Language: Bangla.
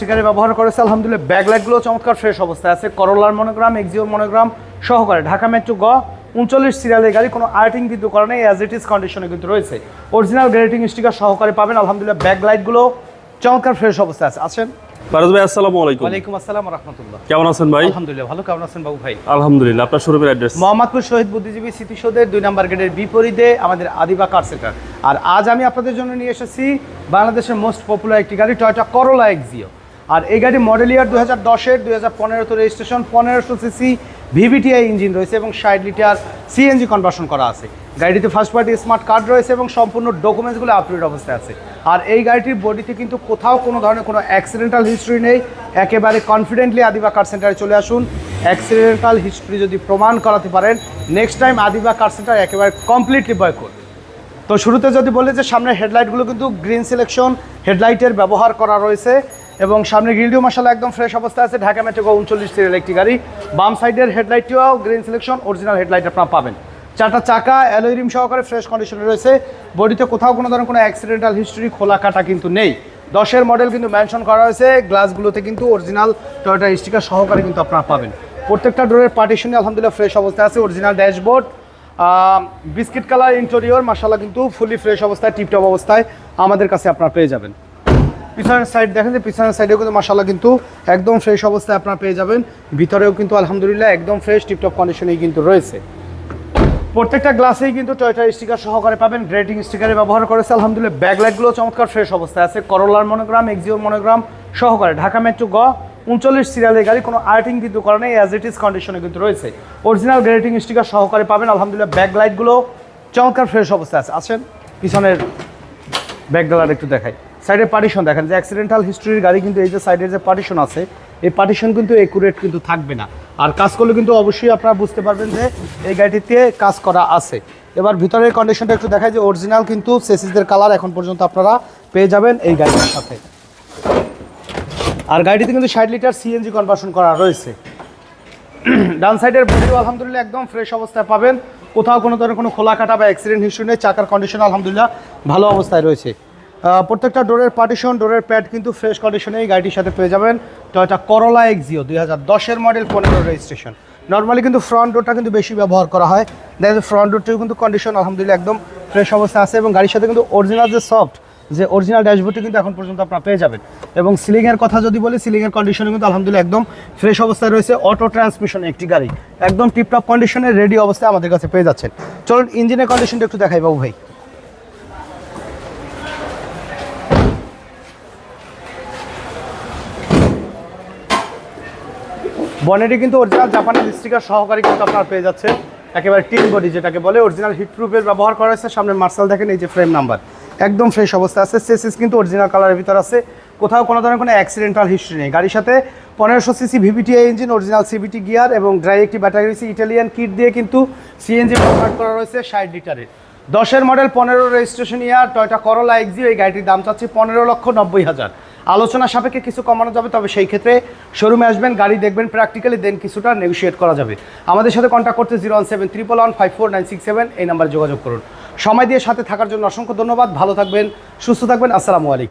স্টিকারে ব্যবহার করেছে। আলহামদুলিল্লাহ ব্যাগ ব্যাকলাইটগুলো চমৎকার ফ্রেশ অবস্থায় আছে। করোলার মনোগ্রাম এক্সিওর মনোগ্রাম সহকারে। ঢাকা মেট্রো গ উনচল্লিশ সিরিয়ালের গাড়ি কোনো আর্টিং কিন্তু করে নেই অ্যাজ ইট ইজ কন্ডিশনে কিন্তু রয়েছে। অরিজিনাল গ্রেটিং স্টিকার সহকারে পাবেন। আলহামদুলিল্লাহ ব্যাগ ব্যাকলাইটগুলো চমৎকার ফ্রেশ অবস্থায় আছে। আছেন ফারাজ ভাই আসসালামু আলাইকুম। ওয়ালাইকুম আসসালাম রহমতুল্লাহ। কেমন আছেন ভাই? আলহামদুলিল্লাহ ভালো। কেমন আছেন বাবু ভাই? আলহামদুলিল্লাহ আপনার শোরুমের অ্যাড্রেস মোহাম্মদপুর শহীদ বুদ্ধিজীবী স্মৃতিসৌধের দুই নম্বর গেটের বিপরীতে আমাদের আদিবা কার সেন্টার আর আজ আমি আপনাদের জন্য নিয়ে এসেছি বাংলাদেশের মোস্ট পপুলার একটি গাড়ি টয়টা করোলা এক্সিও আর এই গাড়ি মডেল ইয়ার দু হাজার দশের দুই হাজার পনেরোতে রেজিস্ট্রেশন পনেরোশো সিসি ভিভিটিআই ইঞ্জিন রয়েছে এবং ষাট লিটার সিএনজি কনভার্সন করা আছে। গাড়িতে ফার্স্ট পার্টি স্মার্ট কার্ড রয়েছে এবং সম্পূর্ণ ডকুমেন্টসগুলো আপডেট অবস্থায় আছে। আর এই গাড়িটির বডিতে কিন্তু কোথাও কোনো ধরনের কোনো অ্যাক্সিডেন্টাল হিস্ট্রি নেই। একেবারে কনফিডেন্টলি আদিবা কার সেন্টারে চলে আসুন। অ্যাক্সিডেন্টাল হিস্ট্রি যদি প্রমাণ করাতে পারেন next time Adiba car centre একেবারে কমপ্লিটলি বয়কট তো শুরুতে যদি বলি যে সামনে হেডলাইটগুলো কিন্তু গ্রিন সিলেকশন হেডলাইটের ব্যবহার করা রয়েছে। এবং সামনে গ্রিলটিও মশালা একদম ফ্রেশ অবস্থায় আছে ঢাকা মেট্রো উনচল্লিশ সিরিয়াল একটি গাড়ি। বাম সাইডের হেডলাইটটিও গ্রিন সিলেকশন অরিজিনাল হেডলাইট আপনারা পাবেন। চারটা চাকা অ্যালোই রিম সহকারে ফ্রেশ কন্ডিশনে রয়েছে। বডিতে কোথাও কোনো ধরনের কোনো অ্যাক্সিডেন্টাল হিস্ট্রি খোলা কাটা কিন্তু নেই। দশের মডেল কিন্তু মেনশন করা হয়েছে। গ্লাসগুলোতে কিন্তু অরিজিনাল টয়টা স্টিকার সহকারে কিন্তু আপনারা পাবেন। প্রত্যেকটা ডোরের পার্টিশনে আলহামদুলিল্লাহ ফ্রেশ অবস্থায় আছে original dashboard biscuit colour interior মাসাল্লাহ কিন্তু ফুলি ফ্রেশ অবস্থায় টিপটপ অবস্থায় আমাদের কাছে আপনারা পেয়ে যাবেন। পিছনের সাইড দেখেন যে পিছনের সাইডেও কিন্তু মাসাল্লাহ কিন্তু একদম ফ্রেশ অবস্থায় আপনারা পেয়ে যাবেন। ভিতরেও কিন্তু আলহামদুলিল্লাহ একদম ফ্রেশ টিপটপ কন্ডিশনেই কিন্তু রয়েছে। প্রত্যেকটা গ্লাসেই কিন্তু টয়টা স্টিকার সহকারে পাবেন গ্রেটিং স্টিকারে ব্যবহার করেছে। আলহামদুলিল্লাহ ব্যাকলাইটগুলো চমৎকার ফ্রেশ অবস্থায় আছে। করোলার মনোগ্রাম এক্সিওর মনোগ্রাম সহকারে। ঢাকা মেট্রো গ, উনচল্লিশ সিরিয়ালের গাড়ি, কোনো আর্টিং কিন্তু করে নেই অ্যাজ ইট ইজ কন্ডিশনে কিন্তু রয়েছে। অরিজিনাল গ্রেটিং স্টিকার সহকারে পাবেন। আলহামদুলিল্লাহ ব্যাকলাইটগুলো চমৎকার ফ্রেশ অবস্থায় আছে। আছেন পিছনের ব্যাকগ্রাউন্ড একটু দেখাই। সাইডের পার্টিশন দেখেন, যে অ্যাক্সিডেন্টাল হিস্ট্রির গাড়ি কিন্তু এই যে সাইডের যে পার্টিশন আছে, এই পার্টিশন কিন্তু একুরেট কিন্তু থাকবে না। আর কাজ করলে কিন্তু অবশ্যই আপনারা বুঝতে পারবেন যে এই গাড়িটিতে কাজ করা আছে। এবার ভিতরের কন্ডিশনটা একটু দেখায় যে অরিজিনাল কিন্তু সেসিসদের কালার এখন পর্যন্ত আপনারা পেয়ে যাবেন এই গাড়িটার সাথে। আর গাড়িটিতে কিন্তু ষাট লিটার সিএনজি কনভার্সন করা রয়েছে। ডান সাইডের বডিও আলহামদুলিল্লাহ একদম ফ্রেশ অবস্থায় পাবেন। কোথাও কোনো ধরনের কোনো খোলা কাটা বা অ্যাক্সিডেন্ট হিস্ট্রি নেই, চাকার কন্ডিশন আলহামদুলিল্লাহ ভালো অবস্থায় রয়েছে। প্রত্যেকটা ডোরের পার্টিশন ডোরের প্যাড কিন্তু ফ্রেশ কন্ডিশনে এই গাড়িটির সাথে পেয়ে যাবেন টয়টা করোলা এক্সিও দুই হাজার দশের মডেল পনেরো রেজিস্ট্রেশন নর্মালি কিন্তু ফ্রন্ট ডোরটা কিন্তু বেশি ব্যবহার করা হয়। দেখা যায় ফ্রন্ট ডোরটিও কিন্তু কন্ডিশন আলহামদুলিল্লাহ একদম ফ্রেশ অবস্থায় আছে এবং গাড়ির সাথে কিন্তু অরিজিনাল যে সফট যে অরিজিনাল ড্যাশবোর্ডটি কিন্তু এখন পর্যন্ত আপনারা পেয়ে যাবেন। এবং সিলিংয়ের কথা যদি বলি সিলিংয়ের কন্ডিশনে কিন্তু আলহামদুলিল্লাহ একদম ফ্রেশ অবস্থায় রয়েছে। অটো ট্রান্সমিশন একটি গাড়ি। একদম টিপটপ কন্ডিশনে রেডি অবস্থায় আমাদের কাছে পেয়ে যাচ্ছেন। চলুন ইঞ্জিনের কন্ডিশনটা একটু দেখাই বাবু ভাই। বনেটে কিন্তু অরিজিনাল জাপানের স্টিকার সহকারী কিন্তু আপনার পেয়ে যাচ্ছে একেবারে টিন বডি যেটাকে বলে অরিজিনাল হিট প্রুফের ব্যবহার করা হয়েছে। সামনে মার্শাল দেখেন, এই যে ফ্রেম নাম্বার একদম ফ্রেশ অবস্থা আছে। সেসিস কিন্তু অরিজিনাল কালারের ভিতর আছে। কোথাও কোনো ধরনের কোনো অ্যাক্সিডেন্টাল হিস্ট্রি নেই। গাড়ির সাথে পনেরোশো CC VVTi engine original CVT gear এবং ড্রাই একটি ব্যাটারি রয়েছে। ইটালিয়ান কিট দিয়ে কিন্তু সিএনজি কনভার্ট করা রয়েছে ষাট লিটারের। দশের মডেল পনেরো registration year Toyota Corolla Axio এই গাড়িটির দাম চাচ্ছি পনেরো লক্ষ নব্বই হাজার। আলোচনা সাপেক্ষে কিছু কমানো যাবে, তবে সেই ক্ষেত্রে শোরুমে আসবেন, গাড়ি দেখবেন প্র্যাকটিক্যালি দেন কিছুটা নেগোসিয়েট করা যাবে। আমাদের সাথে কন্ট্যাক্ট করতে zero one seven triple one five four nine এই নাম্বারে যোগাযোগ করুন। সময় দিয়ে সাথে থাকার জন্য অসংখ্য ধন্যবাদ, ভালো থাকবেন, সুস্থ থাকবেন, আসসালামু আলাইকুম।